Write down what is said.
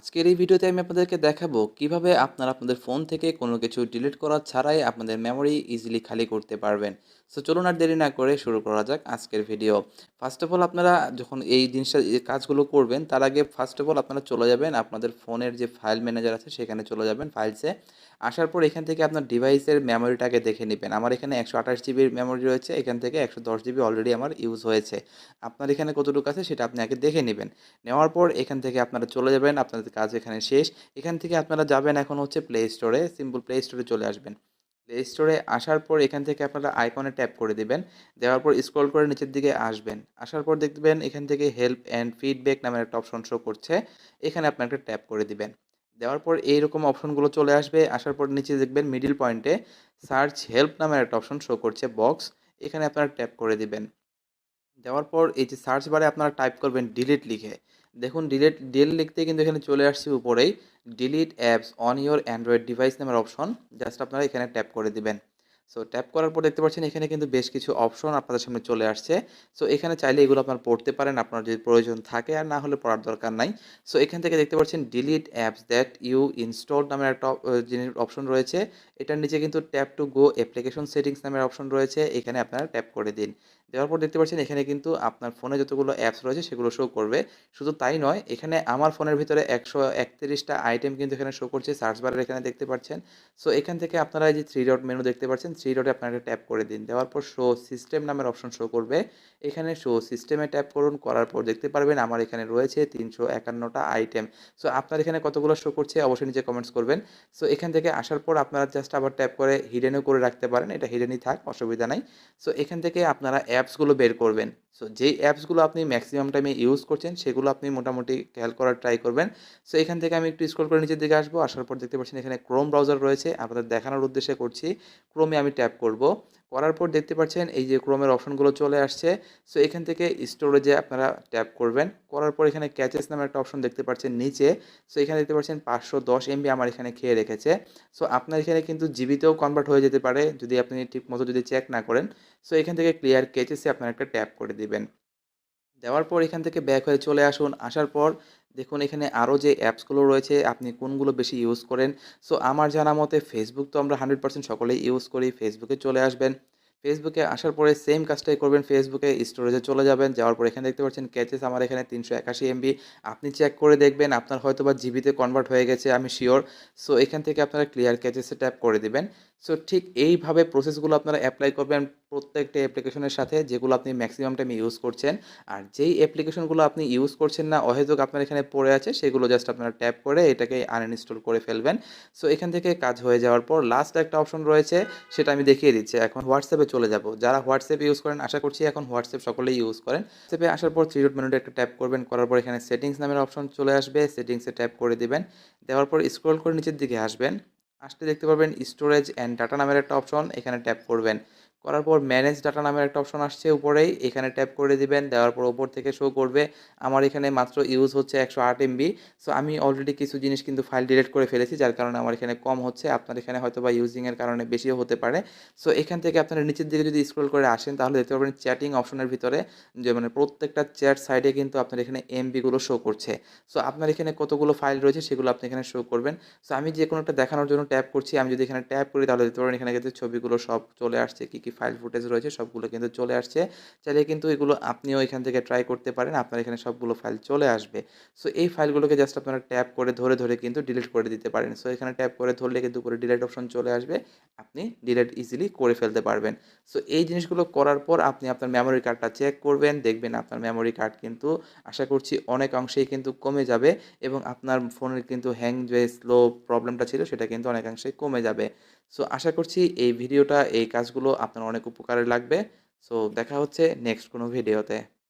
আজকের এই ভিডিওতে আমি আপনাদেরকে দেখাবো কীভাবে আপনারা আপনাদের ফোন থেকে কোনো কিছু ডিলিট করা ছাড়াই আপনাদের মেমোরি ইজিলি খালি করতে পারবেন। সো চলুন আর দেরি না করে শুরু করা যাক আজকের ভিডিও ফার্স্ট অফ অল আপনারা যখন এই জিনিসটা কাজগুলো করবেন, তার আগে ফার্স্ট অফ অল আপনারা চলে যাবেন আপনাদের ফোনের যে ফাইল ম্যানেজার আছে, সেখানে চলে যাবেন ফাইলসে আসার পর এখান থেকে আপনার ডিভাইসের মেমোরিটাকে দেখে নেবেন। আমার এখানে একশো আঠাশ জিবির মেমোরি রয়েছে, এখান থেকে একশো দশ জিবি অলরেডি আমার ইউজ হয়েছে। আপনার এখানে কতটুকু আছে, সেটা আপনি আগে দেখে নেবেন। নেওয়ার পর এখান থেকে আপনারা চলে যাবেন, আপনাদের কাজ এখানে শেষ। এখান থেকে আপনারা যাবেন এখন হচ্ছে প্লে স্টোরে সিম্পল প্লে স্টোরে চলে আসবেন। প্লে স্টোরে আসার পর এখান থেকে আপনারা আইকনে ট্যাপ করে দিবেন। দেওয়ার পর স্ক্রল করে নিচের দিকে আসবেন। আসার পর দেখবেন এখান থেকে হেল্প অ্যান্ড ফিডব্যাক নামের একটা অপশন শো করছে। এখানে আপনার একটা ট্যাপ করে দিবেন। দেওয়ার পর এইরকম অপশনগুলো চলে আসবে। আসার পর নিচে দেখবেন মিডিল পয়েন্টে সার্চ হেল্প নামের একটা অপশন শো করছে বক্স এখানে আপনারা ট্যাপ করে দিবেন। দেওয়ার পর এই যে সার্চ বারে আপনারা টাইপ করবেন ডিলিট লিখে। দেখুন ডিলিট ডিল লিখতে কিন্তু এখানে চলে আসছে উপরেই। Delete apps on your Android device নামের অপশন জাস্ট আপনারা এখানে ট্যাপ করে দিবেন। সো ট্যাপ করার পর দেখতে পাচ্ছেন এখানে কিন্তু বেশ কিছু অপশন আপনাদের সামনে চলে আসছে। সো এখানে চাইলে এগুলো আপনার পড়তে পারেন, আপনার যদি প্রয়োজন থাকে, আর না হলে পড়ার দরকার নাই। সো এখান থেকে দেখতে পাচ্ছেন delete apps that you install নামের একটা জিনিস অপশন রয়েছে। এটার নিচে কিন্তু tap to go application settings নামের অপশন রয়েছে। এখানে আপনারা ট্যাপ করে দিন। দেওয়ার পর দেখতে পাচ্ছেন এখানে কিন্তু আপনার ফোনে যতগুলো অ্যাপস রয়েছে সেগুলো শো করবে। শুধু তাই নয়, এখানে আমার ফোনের ভিতরে একশো একত্রিশটা আইটেম কিন্তু এখানে শো করছে সার্চ বারের এখানে দেখতে পাচ্ছেন। সো এখান থেকে আপনারা এই যে থ্রি ডট মেনু দেখতে পাচ্ছেন থ্রি ডটে আপনারা ট্যাপ করে দিন। দেওয়ার পর শো সিস্টেম নামের অপশন শো করবে। এখানে শো সিস্টেমে ট্যাপ করুন, করার পর দেখতে পারবেন আমার এখানে রয়েছে তিনশো একান্নটা আইটেম সো আপনার এখানে কতগুলো শো করছে অবশ্যই নিচে কমেন্টস করবেন। সো এখান থেকে আসার পর আপনারা জাস্ট আবার ট্যাপ করে হিডেনও করে রাখতে পারেন। এটা হিডেনই থাক, অসুবিধা নাই। সো এখান থেকে আপনারা অ্যাপসগুলো বের করবেন। সো যেই অ্যাপসগুলো আপনি ম্যাক্সিমাম টাইমে ইউজ করছেন, সেগুলো আপনি মোটামুটি খেয়াল করার ট্রাই করবেন। সো এখান থেকে আমি একটু স্ক্রল করে নিচের দিকে আসব। আসার পর দেখতে পাচ্ছেন এখানে ক্রোম ব্রাউজার রয়েছে। আপনাদের দেখানোর উদ্দেশ্যে করছি। ক্রোমে আমি ট্যাপ করব। করার পর দেখতে পাচ্ছেন এই যে ক্রোমের অপশনগুলো চলে আসছে। সো এখান থেকে স্টোরেজে আপনারা ট্যাপ করবেন। করার পর এখানে ক্যাচেস নামে একটা অপশন দেখতে পাচ্ছেন নিচে। সো এখানে দেখতে পাচ্ছেন পাঁচশো দশ এমবি আমার এখানে খেয়ে রেখেছে। সো আপনার এখানে কিন্তু জিবিতেও কনভার্ট হয়ে যেতে পারে যদি আপনি ঠিক মতো যদি চেক না করেন। সো এখান থেকে ক্লিয়ার ক্যাচেসে আপনার একটা ট্যাপ করে দিবেন। দেওয়ার পর এখান থেকে ব্যাক হয়ে চলে আসুন। আসার পর দেখুন এখানে আরও যে অ্যাপসগুলো রয়েছে, আপনি কোনগুলো বেশি ইউজ করেন। সো আমার জানা মতে ফেসবুক তো আমরা হান্ড্রেড পার্সেন্ট সকলেই ইউজ করি। ফেসবুকে চলে আসবেন। ফেসবুকে আসার পরে সেম কাজটাই করবেন। ফেসবুকে স্টোরেজে চলে যাবেন। যাওয়ার পর এখানে দেখতে পাচ্ছেন ক্যাচেস আমার এখানে তিনশো একাশি এমবি আপনি চেক করে দেখবেন, আপনার হয়তো বা জিবিতে কনভার্ট হয়ে গেছে, আমি শিওর সো এখান থেকে আপনারা ক্লিয়ার ক্যাচেসে ট্যাপ করে দিবেন। সো ঠিক এইভাবে প্রসেসগুলো আপনারা অ্যাপ্লাই করবেন প্রত্যেকটা অ্যাপ্লিকেশনের সাথে, যেগুলো আপনি ম্যাক্সিমাম টাইম ইউজ করছেন। আর যেই অ্যাপ্লিকেশনগুলো আপনি ইউজ করছেন না, অহেতুক আপনার এখানে পড়ে আছে, সেগুলো জাস্ট আপনারা ট্যাপ করে এটাকে আনইনস্টল করে ফেলবেন। সো এখান থেকে কাজ হয়ে যাওয়ার পর লাস্ট একটা অপশন রয়েছে, সেটা আমি দেখিয়ে দিচ্ছি। এখন হোয়াটসঅ্যাপে চলে যাব। যারা হোয়াটসঅ্যাপ ইউজ করেন, আশা করছি এখন হোয়াটসঅ্যাপ সকলেই ইউজ করেন। হোয়াটসঅ্যাপে আসার পর থ্রি ডট মেনুতে একটা ট্যাপ করবেন, করার পর এখানে সেটিংস নামের অপশন চলে আসবে সেটিংসে ট্যাপ করে দেবেন। দেওয়ার পর স্ক্রল করে নিচের দিকে আসবেন। আসতে দেখতে পারবেন স্টোরেজ অ্যান্ড ডাটা নামের একটা অপশন এখানে ট্যাপ করবেন। করার পর ম্যানেজ ডাটা নামের একটা অপশন আসছে উপরেই। এখানে ট্যাপ করে দিবেন, দেওয়ার পর ওপর থেকে শো করবে। আমার এখানে মাত্র ইউজ হচ্ছে একশো আট এমবি সো আমি অলরেডি কিছু জিনিস কিন্তু ফাইল ডিলিট করে ফেলেছি, যার কারণে আমার এখানে কম হচ্ছে। আপনার এখানে হয়তো বা ইউজিংয়ের কারণে বেশিও হতে পারে। সো এখান থেকে আপনারা নিচের দিকে যদি স্ক্রল করে আসেন, তাহলে দেখতে পারবেন চ্যাটিং অপশনের ভিতরে যে মানে প্রত্যেকটা চ্যাট সাইডে কিন্তু আপনার এখানে এমবিগুলো শো করছে। সো আপনার এখানে কতগুলো ফাইল রয়েছে সেগুলো আপনি এখানে শো করবেন। সো আমি যে কোনো একটা দেখানোর জন্য ট্যাপ করছি। আমি যদি এখানে ট্যাপ করি, তাহলে দেখতে পারেন এখানে কিন্তু ছবিগুলো সব চলে আসছে, কী কী ফাইল ফুটেজ রয়েছে সবগুলো কিন্তু চলে আসছে। চাইলে কিন্তু এগুলো আপনিও এখান থেকে ট্রাই করতে পারেন, আপনার এখানে সবগুলো ফাইল চলে আসবে। সো এই ফাইলগুলোকে জাস্ট আপনারা ট্যাপ করে ধরে ধরে কিন্তু ডিলিট করে দিতে পারেন। সো এখানে ট্যাপ করে ধরলে কিন্তু উপরে ডিলিট অপশন চলে আসবে, আপনি ডিলিট ইজিলি করে ফেলতে পারবেন। সো এই জিনিসগুলো করার পর আপনি আপনার মেমোরি কার্ডটা চেক করবেন, দেখবেন আপনার মেমোরি কার্ড কিন্তু আশা করছি অনেক অংশেই কিন্তু কমে যাবে এবং আপনার ফোনের কিন্তু হ্যাং যে স্লো প্রবলেমটা ছিল সেটা কিন্তু অনেকাংশে কমে যাবে। সো আশা করছি এই ভিডিওটা, এই কাজগুলো আপনার অনেক উপকারে লাগবে। সো দেখা হচ্ছে নেক্সট কোনো ভিডিওতে